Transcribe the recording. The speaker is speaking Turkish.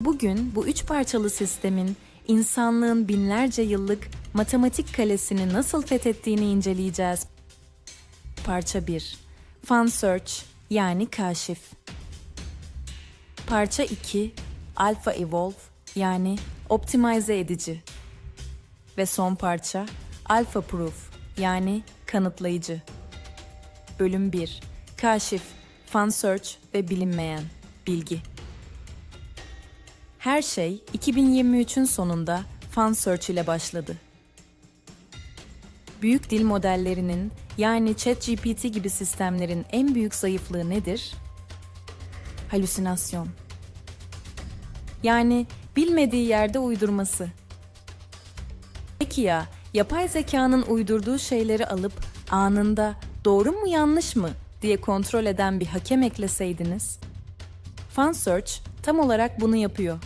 Bugün bu üç parçalı sistemin insanlığın binlerce yıllık matematik kalesini nasıl fethettiğini inceleyeceğiz. Parça 1. Fun Search yani kaşif. Parça 2. Alpha Evolve yani optimize edici. Ve son parça Alpha Proof yani kanıtlayıcı. Bölüm 1. Kaşif, Fun Search ve bilinmeyen bilgi. Her şey 2023'ün sonunda Fun Search ile başladı. Büyük dil modellerinin yani ChatGPT gibi sistemlerin en büyük zayıflığı nedir? Halüsinasyon. Yani bilmediği yerde uydurması. Peki ya yapay zekanın uydurduğu şeyleri alıp anında doğru mu yanlış mı diye kontrol eden bir hakem ekleseydiniz? FunSearch tam olarak bunu yapıyor.